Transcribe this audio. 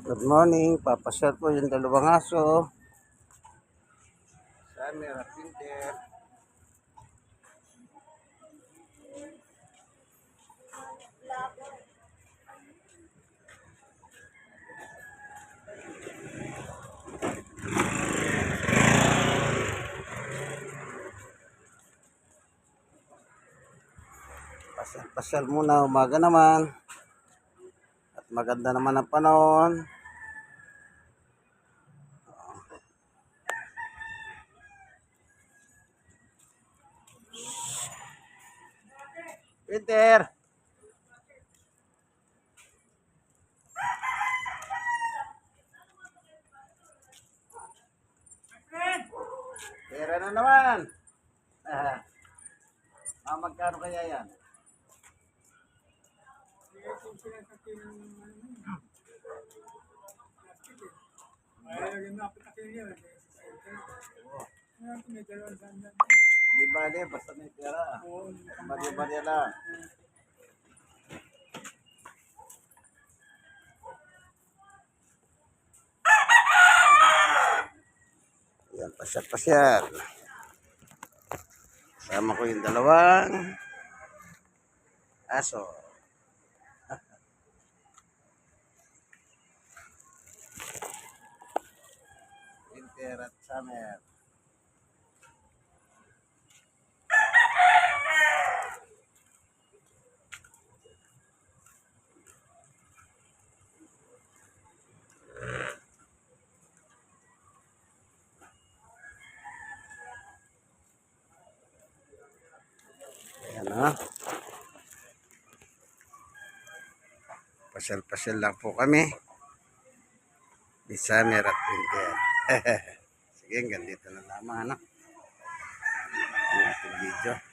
Good morning. Papasyal po yung dalawang aso. Summer at winter. Pasyal-pasyal muna. Umaga naman. Maganda naman ang panahon. Peter! Pera na naman! Ah, ah, magkano kaya yan? Di bale, basta may pera. Bali-bali lang. Yan, pasyal-pasyal. Sama ko yung dalawang aso. Winter at summer. Ayan na. Pasyal-pasyal lang po kami. Ni Summer at Winter. Sige, hanggang dito na lamang. Ano? Ang ating video.